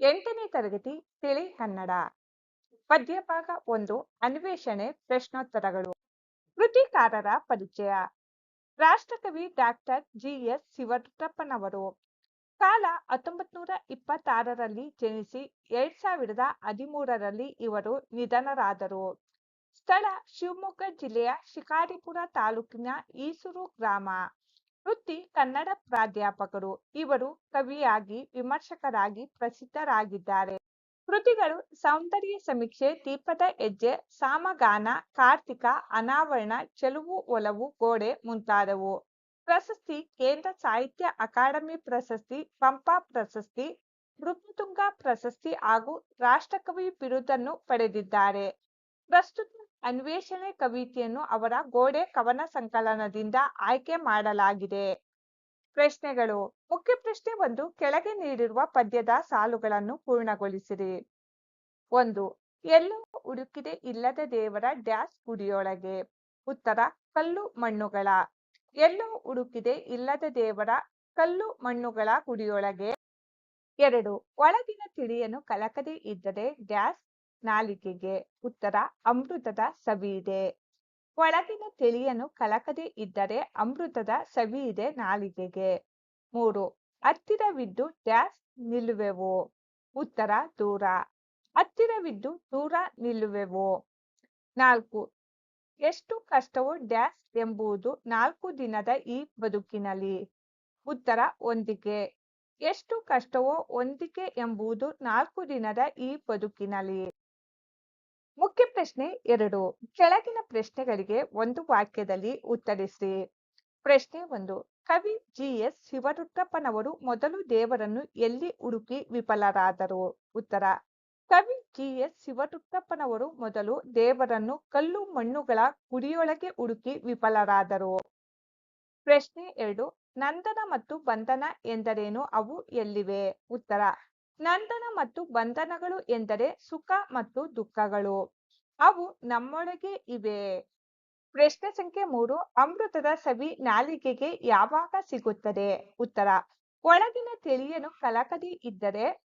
ಎಂಟನೇ ತರಗತಿ ತಿಳಿ ಕನ್ನಡ. ಪದ್ಯಭಾಗ ಒಂದು, ಅನ್ವೇಷಣೆ, ಪ್ರಶ್ನೋತ್ತರಗಳು. ಕೃತಿಕಾರರ ಪರಿಚಯ. ರಾಷ್ಟ್ರಕವಿ ಡಾಕ್ಟರ್ ಜಿ ಎಸ್ ಶಿವರುದ್ರಪ್ಪನವರು ಕಾಲ ಹತ್ತೊಂಬತ್ ನೂರ ಇಪ್ಪತ್ತಾರರಲ್ಲಿ ಜನಿಸಿ ಎರಡ್ ಸಾವಿರದ ಹದಿಮೂರರಲ್ಲಿ ಇವರು ನಿಧನರಾದರು. ಸ್ಥಳ ಶಿವಮೊಗ್ಗ ಜಿಲ್ಲೆಯ ಶಿಕಾರಿಪುರ ತಾಲೂಕಿನ ಈಸೂರು ಗ್ರಾಮ. ವೃತ್ತಿ, ಕನ್ನಡ ಪ್ರಾಧ್ಯಾಪಕರು ಇವರು ಕವಿಯಾಗಿ, ವಿಮರ್ಶಕರಾಗಿ ಪ್ರಸಿದ್ಧರಾಗಿದ್ದಾರೆ. ಕೃತಿಗಳು ಸೌಂದರ್ಯ ಸಮೀಕ್ಷೆ, ದೀಪದ ಹೆಜ್ಜೆ, ಸಾಮಗಾನ, ಕಾರ್ತಿಕ, ಅನಾವರಣ, ಚೆಲುವು, ಒಲವು, ಗೋಡೆ ಮುಂತಾದವು. ಪ್ರಶಸ್ತಿ, ಕೇಂದ್ರ ಸಾಹಿತ್ಯ ಅಕಾಡೆಮಿ ಪ್ರಶಸ್ತಿ, ಪಂಪ ಪ್ರಶಸ್ತಿ ಮೃತ್ಯುತುಂಗ ಪ್ರಶಸ್ತಿ ಹಾಗೂ ರಾಷ್ಟ್ರಕವಿ ಬಿರುದನ್ನು ಪಡೆದಿದ್ದಾರೆ. ಪ್ರಸ್ತುತ ಅನ್ವೇಷಣೆ ಕವಿತೆಯನ್ನು ಅವರ ಗೋಡೆ ಕವನ ಸಂಕಲನದಿಂದ ಆಯ್ಕೆ ಮಾಡಲಾಗಿದೆ. ಪ್ರಶ್ನೆಗಳು. ಮುಖ್ಯ ಪ್ರಶ್ನೆ ಒಂದು, ಕೆಳಗೆ ನೀಡಿರುವ ಪದ್ಯದ ಸಾಲುಗಳನ್ನು ಪೂರ್ಣಗೊಳಿಸಿರಿ. ಒಂದು, ಎಲ್ಲೋ ಹುಡುಕಿದೆ ಇಲ್ಲದ ದೇವರ ಡ್ಯಾಶ್ ಗುಡಿಯೊಳಗೆ. ಉತ್ತರ, ಕಲ್ಲು ಮಣ್ಣುಗಳ. ಎಲ್ಲೋ ಹುಡುಕಿದೆ ಇಲ್ಲದ ದೇವರ ಕಲ್ಲು ಮಣ್ಣುಗಳ ಗುಡಿಯೊಳಗೆ. ಎರಡು, ಒಳಗಿನ ತಿಳಿಯನ್ನು ಕಲಕದೇ ಇದ್ದರೆ ಡ್ಯಾಶ್ ನಾಲಿಗೆಗೆ ಉತ್ತರ ಅಮೃತದ ಸವಿಯಿದೆ. ಒಳಗಿನ ತಿಳಿಯನ್ನು ಕಲಕದೆ ಇದ್ದರೆ ಅಮೃತದ ಸವಿಯಿದೆ ನಾಲಿಗೆಗೆ. ಮೂರು, ಹತ್ತಿರವಿದ್ದು ಡ್ಯಾಶ್ ನಿಲ್ಲುವೆವು? ಉತ್ತರ, ದೂರ. ಹತ್ತಿರವಿದ್ದು ದೂರ ನಿಲ್ಲುವೆವು? ನಾಲ್ಕು, ಎಷ್ಟು ಕಷ್ಟವೋ ಡ್ಯಾಶ್ ಎಂಬುದು ನಾಲ್ಕು ದಿನದ ಈ ಬದುಕಿನಲ್ಲಿ. ಉತ್ತರ, ಒಂದಿಗೆ. ಎಷ್ಟು ಕಷ್ಟವೋ ಹೊಂದಿಕೆ ಎಂಬುದು ನಾಲ್ಕು ದಿನದ ಈ ಬದುಕಿನಲ್ಲಿ. ಮುಖ್ಯ ಪ್ರಶ್ನೆ ಎರಡು. ಕೆಳಗಿನ ಪ್ರಶ್ನೆಗಳಿಗೆ ಒಂದು ವಾಕ್ಯದಲ್ಲಿ ಉತ್ತರಿಸಿ. ಪ್ರಶ್ನೆ ಒಂದು. ಕವಿ ಜಿ. ಎಸ್. ಶಿವರುದ್ರಪ್ಪನವರು ಮೊದಲು ದೇವರನ್ನು ಎಲ್ಲಿ ಹುಡುಕಿ ವಿಫಲರಾದರು? ಉತ್ತರ. ಕವಿ ಜಿ. ಎಸ್. ಶಿವರುದ್ರಪ್ಪನವರು ಮೊದಲು ದೇವರನ್ನು ಕಲ್ಲು ಮಣ್ಣುಗಳ ಗುಡಿಯೊಳಗೆ ಹುಡುಕಿ ವಿಫಲರಾದರು. ಪ್ರಶ್ನೆ ಎರಡು. ನಂದನ ಮತ್ತು ಬಂಧನ ಎಂದರೇನು? ಅವು ಎಲ್ಲಿವೆ? ಉತ್ತರ. ನಂದನ ಮತ್ತು ಬಂಧನಗಳು ಎಂದರೆ ಸುಖ ಮತ್ತು ದುಃಖಗಳು. ಅವು ನಮ್ಮೊಳಗೆ ಇವೆ. ಪ್ರಶ್ನೆ ಸಂಖ್ಯೆ ಮೂರು, ಅಮೃತದ ಸವಿ ನಾಲಿಗೆಗೆ ಯಾವಾಗ ಸಿಗುತ್ತದೆ? ಉತ್ತರ, ಒಳಗಿನ ತಿಳಿಯನು ಕಲಕದಿ ಇದ್ದರೆ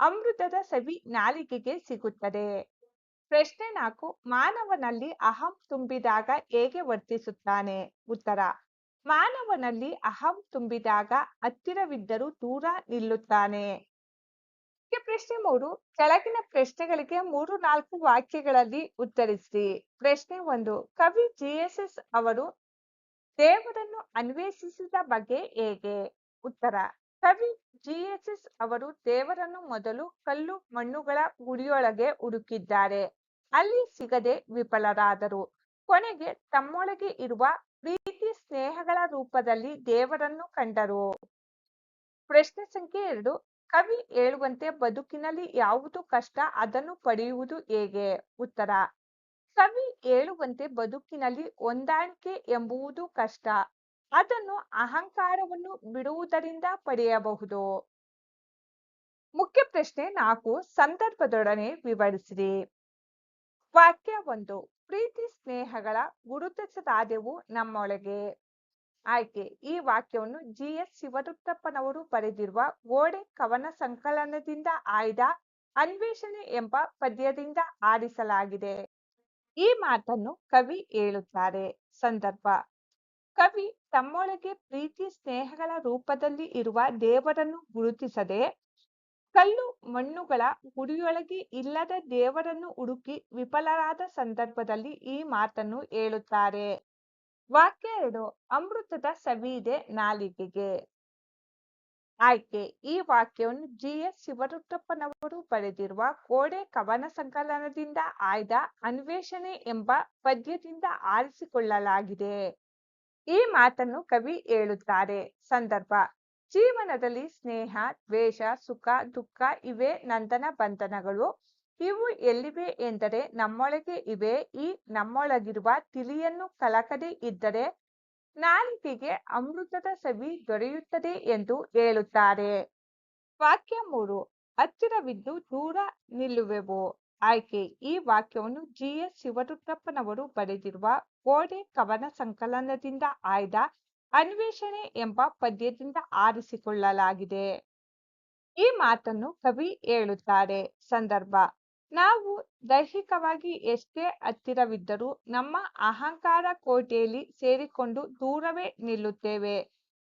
ಅಮೃತದ ಸವಿ ನಾಲಿಗೆಗೆ ಸಿಗುತ್ತದೆ. ಪ್ರಶ್ನೆ ನಾಲ್ಕು, ಮಾನವನಲ್ಲಿ ಅಹಂ ತುಂಬಿದಾಗ ಹೇಗೆ ವರ್ತಿಸುತ್ತಾನೆ? ಉತ್ತರ, ಮಾನವನಲ್ಲಿ ಅಹಂ ತುಂಬಿದಾಗ ಹತ್ತಿರವಿದ್ದರೂ ದೂರ ನಿಲ್ಲುತ್ತಾನೆ. ಪ್ರಶ್ನೆ ಮೂರು, ಕೆಳಗಿನ ಪ್ರಶ್ನೆಗಳಿಗೆ ಮೂರು ನಾಲ್ಕು ವಾಕ್ಯಗಳಲ್ಲಿ ಉತ್ತರಿಸಿ. ಪ್ರಶ್ನೆ ಒಂದು, ಕವಿ ಜಿ ಎಸ್ ಅವರು ದೇವರನ್ನು ಅನ್ವೇಷಿಸಿದ ಬಗ್ಗೆ ಹೇಗೆ? ಉತ್ತರ, ಕವಿ ಜಿ ಎಸ್ ಅವರು ದೇವರನ್ನು ಮೊದಲು ಕಲ್ಲು ಮಣ್ಣುಗಳ ಗುಡಿಯೊಳಗೆ ಹುಡುಕಿದ್ದಾರೆ. ಅಲ್ಲಿ ಸಿಗದೆ ವಿಫಲರಾದರು. ಕೊನೆಗೆ ತಮ್ಮೊಳಗೆ ಇರುವ ಪ್ರೀತಿ ಸ್ನೇಹಗಳ ರೂಪದಲ್ಲಿ ದೇವರನ್ನು ಕಂಡರು. ಪ್ರಶ್ನೆ ಸಂಖ್ಯೆ ಎರಡು ಕವಿ ಹೇಳುವಂತೆ ಬದುಕಿನಲ್ಲಿ ಯಾವುದು ಕಷ್ಟ ಅದನ್ನು ಪಡೆಯುವುದು ಹೇಗೆ? ಉತ್ತರ, ಕವಿ ಹೇಳುವಂತೆ ಬದುಕಿನಲ್ಲಿ ಹೊಂದಾಣಿಕೆ ಎಂಬುವುದು ಕಷ್ಟ. ಅದನ್ನು ಅಹಂಕಾರವನ್ನು ಬಿಡುವುದರಿಂದ ಪಡೆಯಬಹುದು. ಮುಖ್ಯ ಪ್ರಶ್ನೆ ನಾಲ್ಕು, ಸಂದರ್ಭದೊಡನೆ ವಿವರಿಸಿರಿ. ವಾಕ್ಯ ಒಂದು, ಪ್ರೀತಿ ಸ್ನೇಹಗಳ ಗುರುತಿಸದಾದೆವು ನಮ್ಮೊಳಗೆ. ಆಯ್ಕೆ. ಈ ವಾಕ್ಯವನ್ನು ಜಿ. ಎಸ್. ಶಿವರುದ್ರಪ್ಪನವರು ಬರೆದಿರುವ ಓಡೆ ಕವನ ಸಂಕಲನದಿಂದ ಆಯ್ದ ಅನ್ವೇಷಣೆ ಎಂಬ ಪದ್ಯದಿಂದ ಆರಿಸಲಾಗಿದೆ. ಈ ಮಾತನ್ನು ಕವಿ ಹೇಳುತ್ತಾರೆ. ಸಂದರ್ಭ. ಕವಿ ತಮ್ಮೊಳಗೆ ಪ್ರೀತಿ, ಸ್ನೇಹಗಳ ರೂಪದಲ್ಲಿ ಇರುವ ದೇವರನ್ನು ಗುರುತಿಸದೆ ಕಲ್ಲು ಮಣ್ಣುಗಳ ಗುಡಿಯೊಳಗೆ ಇಲ್ಲದ ದೇವರನ್ನು ಹುಡುಕಿ ವಿಫಲರಾದ ಸಂದರ್ಭದಲ್ಲಿ ಈ ಮಾತನ್ನು ಹೇಳುತ್ತಾರೆ. ವಾಕ್ಯ ಎರಡು, ಅಮೃತದ ಸವಿದೆ ನಾಲಿಗೆಗೆ. ಆಯ್ಕೆ, ಈ ವಾಕ್ಯವನ್ನು ಜಿ. ಎಸ್. ಶಿವರುದ್ರಪ್ಪನವರು ಬರೆದಿರುವ ಕೋಡೆ ಕವನ ಸಂಕಲನದಿಂದ ಆಯ್ದ ಅನ್ವೇಷಣೆ ಎಂಬ ಪದ್ಯದಿಂದ ಆರಿಸಿಕೊಳ್ಳಲಾಗಿದೆ. ಈ ಮಾತನ್ನು ಕವಿ ಹೇಳುತ್ತಾರೆ. ಸಂದರ್ಭ, ಜೀವನದಲ್ಲಿ ಸ್ನೇಹ, ದ್ವೇಷ, ಸುಖ, ದುಃಖ ಇವೆ ನಂದನ ಬಂಧನಗಳು. ಇವು ಎಲ್ಲಿವೆ ಎಂದರೆ ನಮ್ಮೊಳಗೆ ಇವೆ. ಈ ನಮ್ಮೊಳಗಿರುವ ತಿಳಿಯನ್ನು ಕಲಕದೆ ಇದ್ದರೆ ನಾಲಿಗೆಗೆ ಅಮೃತದ ಸವಿ ದೊರೆಯುತ್ತದೆ ಎಂದು ಹೇಳುತ್ತಾರೆ. ವಾಕ್ಯ ಮೂರು. ಹತ್ತಿರವಿದ್ದು ದೂರ ನಿಲ್ಲುವೆವು? ಆಯ್ಕೆ. ಈ ವಾಕ್ಯವನ್ನು ಜಿ. ಎಸ್. ಶಿವರುದ್ರಪ್ಪನವರು ಬರೆದಿರುವ ಗೋಡೆ ಕವನ ಸಂಕಲನದಿಂದ ಆಯ್ದ ಅನ್ವೇಷಣೆ ಎಂಬ ಪದ್ಯದಿಂದ ಆರಿಸಿಕೊಳ್ಳಲಾಗಿದೆ. ಈ ಮಾತನ್ನು ಕವಿ ಹೇಳುತ್ತಾರೆ. ಸಂದರ್ಭ. ನಾವು ದೈಹಿಕವಾಗಿ ಎಷ್ಟೇ ಹತ್ತಿರವಿದ್ದರೂ ನಮ್ಮ ಅಹಂಕಾರ ಕೋಟೆಯಲ್ಲಿ ಸೇರಿಕೊಂಡು ದೂರವೇ ನಿಲ್ಲುತ್ತೇವೆ.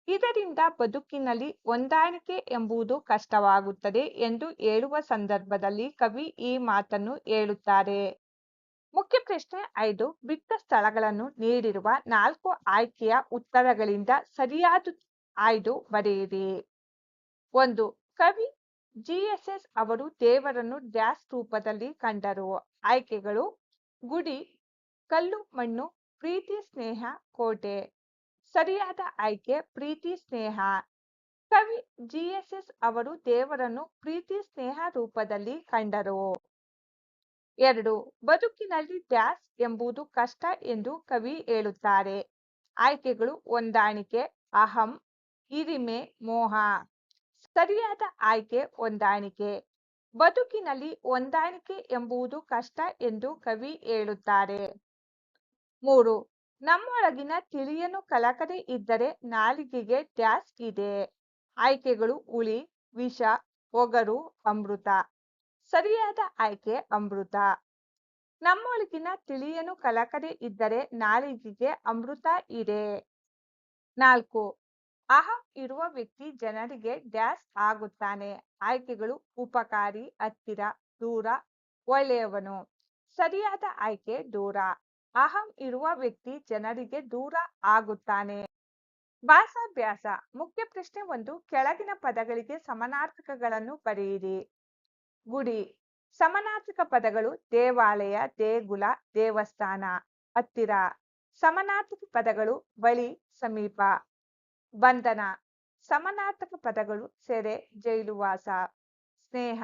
ಇದರಿಂದ ಬದುಕಿನಲ್ಲಿ ಹೊಂದಾಣಿಕೆ ಎಂಬುದು ಕಷ್ಟವಾಗುತ್ತದೆ ಎಂದು ಹೇಳುವ ಸಂದರ್ಭದಲ್ಲಿ ಕವಿ ಈ ಮಾತನ್ನು ಹೇಳುತ್ತಾರೆ. ಮುಖ್ಯ ಪ್ರಶ್ನೆ ಐದು, ಬಿಟ್ಟ ಸ್ಥಳಗಳನ್ನು ನೀಡಿರುವ ನಾಲ್ಕು ಆಯ್ಕೆಯ ಉತ್ತರಗಳಿಂದ ಸರಿಯಾದ ಆಯ್ದು ಬರೆಯಿರಿ. ಒಂದು, ಕವಿ ಜಿಎಸ್ಎಸ್ ಅವರು ದೇವರನ್ನು ಡ್ಯಾಸ್ ರೂಪದಲ್ಲಿ ಕಂಡರು. ಆಯ್ಕೆಗಳು, ಗುಡಿ, ಕಲ್ಲು ಮಣ್ಣು, ಪ್ರೀತಿ ಸ್ನೇಹ ಕೋಟೆ. ಸರಿಯಾದ ಆಯ್ಕೆ, ಪ್ರೀತಿ ಸ್ನೇಹ. ಕವಿ ಜಿಎಸ್ಎಸ್ ಅವರು ದೇವರನ್ನು ಪ್ರೀತಿ ಸ್ನೇಹ ರೂಪದಲ್ಲಿ ಕಂಡರು. ಎರಡು, ಬದುಕಿನಲ್ಲಿ ಡ್ಯಾಸ್ ಎಂಬುದು ಕಷ್ಟ ಎಂದು ಕವಿ ಹೇಳುತ್ತಾರೆ. ಆಯ್ಕೆಗಳು, ಹೊಂದಾಣಿಕೆ, ಅಹಂ, ಹಿರಿಮೆ, ಮೋಹ. ಸರಿಯಾದ ಆಯ್ಕೆ ಹೊಂದಾಣಿಕೆ, ಬದುಕಿನಲ್ಲಿ ಹೊಂದಾಣಿಕೆ ಎಂಬುದು ಕಷ್ಟ ಎಂದು ಕವಿ ಹೇಳುತ್ತಾರೆ. ಮೂರು, ನಮ್ಮೊಳಗಿನ ತಿಳಿಯನು ಕಲಕದೆ ಇದ್ದರೆ ನಾಲಿಗೆಗೆ ಟ್ಯಾಸ್ ಇದೆ. ಆಯ್ಕೆಗಳು ಹುಳಿ, ವಿಷ, ಒಗರು, ಅಮೃತ. ಸರಿಯಾದ ಆಯ್ಕೆ ಅಮೃತ. ನಮ್ಮೊಳಗಿನ ತಿಳಿಯನು ಕಲಕದೆ ಇದ್ದರೆ ನಾಲಿಗೆಗೆ ಅಮೃತ ಇದೆ. ನಾಲ್ಕು ಅಹಂ ಇರುವ ವ್ಯಕ್ತಿ ಜನರಿಗೆ ಡ್ಯಾಶ್ ಆಗುತ್ತಾನೆ. ಆಯ್ಕೆಗಳು ಉಪಕಾರಿ, ಹತ್ತಿರ, ದೂರ, ಒಳ್ಳೆಯವನು. ಸರಿಯಾದ ಆಯ್ಕೆ, ದೂರ. ಅಹಂ ಇರುವ ವ್ಯಕ್ತಿ ಜನರಿಗೆ ದೂರ ಆಗುತ್ತಾನೆ. ಭಾಸಾಭ್ಯಾಸ ಮುಖ್ಯ ಪ್ರಶ್ನೆ ಒಂದು, ಕೆಳಗಿನ ಪದಗಳಿಗೆ ಸಮಾನಾರ್ಥಕಗಳನ್ನು ಬರೆಯಿರಿ. ಗುಡಿ. ಸಮಾನಾರ್ಥಕ ಪದಗಳು ದೇವಾಲಯ, ದೇಗುಲ, ದೇವಸ್ಥಾನ. ಹತ್ತಿರ. ಸಮಾನಾರ್ಥಕ ಪದಗಳು, ಬಳಿ, ಸಮೀಪ. ಬಂಧನ ಸಮಾನಾರ್ಥಕ ಪದಗಳು ಸೆರೆ ಜೈಲುವಾಸ ಸ್ನೇಹ.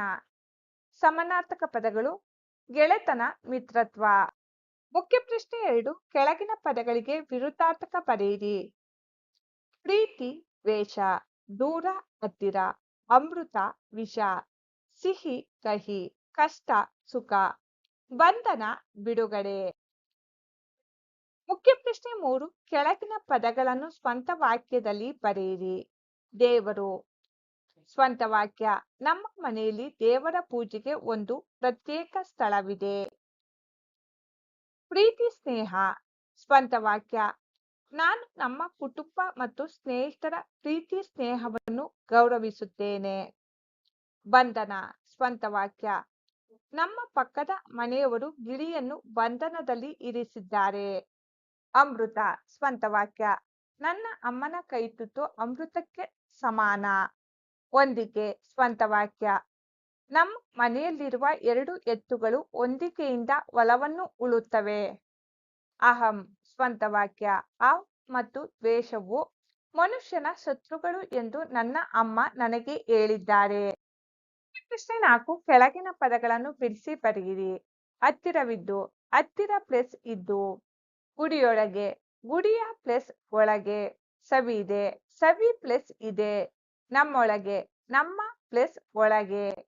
ಸಮಾನಾರ್ಥಕ ಪದಗಳು ಗೆಳೆತನ, ಮಿತ್ರತ್ವ. ಮುಖ್ಯ ಪ್ರಶ್ನೆ ಎರಡು, ಕೆಳಗಿನ ಪದಗಳಿಗೆ ವಿರುದ್ಧಾರ್ಥಕ ಬರೆಯಿರಿ ಪ್ರೀತಿ, ವೇಷ, ದೂರ, ಹತ್ತಿರ, ಅಮೃತ, ವಿಷ, ಸಿಹಿ, ಕಹಿ, ಕಷ್ಟ, ಸುಖ. ಬಂಧನ ಬಿಡುಗಡೆ. ಮುಖ್ಯ ಪ್ರಶ್ನೆ ಮೂರು, ಕೆಳಗಿನ ಪದಗಳನ್ನು ಸ್ವಂತ ವಾಕ್ಯದಲ್ಲಿ ಬರೆಯಿರಿ. ದೇವರು, ಸ್ವಂತ ವಾಕ್ಯ. ನಮ್ಮ ಮನೆಯಲ್ಲಿ ದೇವರ ಪೂಜೆಗೆ ಒಂದು ಪ್ರತ್ಯೇಕ ಸ್ಥಳವಿದೆ. ಪ್ರೀತಿ, ಸ್ನೇಹ, ಸ್ವಂತ ವಾಕ್ಯ. ನಾನು ನಮ್ಮ ಕುಟುಂಬ ಮತ್ತು ಸ್ನೇಹಿತರ ಪ್ರೀತಿ, ಸ್ನೇಹವನ್ನು ಗೌರವಿಸುತ್ತೇನೆ. ಬಂಧನ, ಸ್ವಂತ ವಾಕ್ಯ. ನಮ್ಮ ಪಕ್ಕದ ಮನೆಯವರು ಗಿಳಿಯನ್ನು ಬಂಧನದಲ್ಲಿ ಇರಿಸಿದ್ದಾರೆ. ಅಮೃತ, ಸ್ವಂತ ವಾಕ್ಯ. ನನ್ನ ಅಮ್ಮನ ಕೈ ತುತ್ತು ಅಮೃತಕ್ಕೆ ಸಮಾನ. ಹೊಂದಿಕೆ ಸ್ವಂತ ವಾಕ್ಯ. ನಮ್ಮ ಮನೆಯಲ್ಲಿರುವ ಎರಡು ಎತ್ತುಗಳು ಹೊಂದಿಕೆಯಿಂದ ಒಲವನ್ನು ಉಳುತ್ತವೆ. ಅಹಂ, ಸ್ವಂತ ವಾಕ್ಯ. ಆ ಮತ್ತು ದ್ವೇಷವು ಮನುಷ್ಯನ ಶತ್ರುಗಳು ಎಂದು ನನ್ನ ಅಮ್ಮ ನನಗೆ ಹೇಳಿದ್ದಾರೆ. ಪ್ರಶ್ನೆ ನಾಲ್ಕು ಕೆಳಗಿನ ಪದಗಳನ್ನು ಬಿಡಿಸಿ ಬರೆಯಿರಿ. ಹತ್ತಿರವಿದ್ದು, ಹತ್ತಿರ ಪ್ಲಸ್ ಇದ್ದು. ಗುಡಿಯೊಳಗೆ, ಗುಡಿಯ ಪ್ಲಸ್ ಒಳಗೆ ಸವಿ ಇದೆ. ಸವಿ ಪ್ಲಸ್ ಇದೆ. ನಮ್ಮೊಳಗೆ, ನಮ್ಮ ಪ್ಲಸ್ ಒಳಗೆ.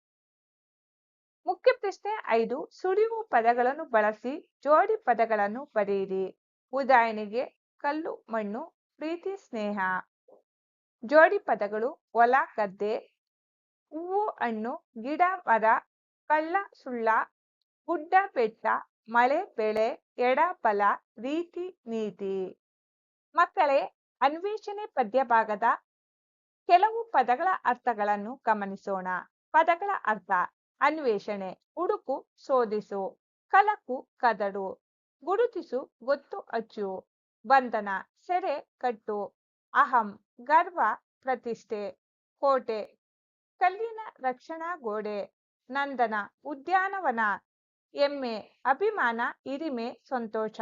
ಮುಖ್ಯ ಪ್ರಶ್ನೆ ಐದು, ಸುಳಿವು ಪದಗಳನ್ನು ಬಳಸಿ ಜೋಡಿ ಪದಗಳನ್ನು ಬರೆಯಿರಿ. ಉದಾಹರಣೆಗೆ, ಕಲ್ಲು, ಮಣ್ಣು, ಪ್ರೀತಿ, ಸ್ನೇಹ. ಜೋಡಿ ಪದಗಳು ಹೊಲ ಗದ್ದೆ. ಹೂವು, ಹಣ್ಣು, ಗಿಡ, ಮರ, ಕಳ್ಳ, ಸುಳ್ಳ, ಗುಡ್ಡ, ಬೆಟ್ಟ, ಮಳೆ, ಬೆಳೆ. ಎಡ ಬಲ ರೀತಿ ನೀತಿ. ಮಕ್ಕಳೇ, ಅನ್ವೇಷಣೆ ಪದ್ಯ ಭಾಗದ ಕೆಲವು ಪದಗಳ ಅರ್ಥಗಳನ್ನು ಗಮನಿಸೋಣ. ಪದಗಳ ಅರ್ಥ, ಅನ್ವೇಷಣೆ ಹುಡುಕು ಶೋಧಿಸು ಕಲಕು ಕದಡು, ಗುರುತಿಸು ಗೊತ್ತು ಅಚ್ಚು, ಬಂಧನ ಸೆರೆ ಕಟ್ಟು, ಅಹಂ ಗರ್ವ ಪ್ರತಿಷ್ಠೆ, ಕೋಟೆ ಕಲ್ಲಿನ ರಕ್ಷಣಾ ಗೋಡೆ, ನಂದನ ಉದ್ಯಾನವನ ಎಮ್ಮೆ ಅಭಿಮಾನ ಹಿರಿಮೆ ಸಂತೋಷ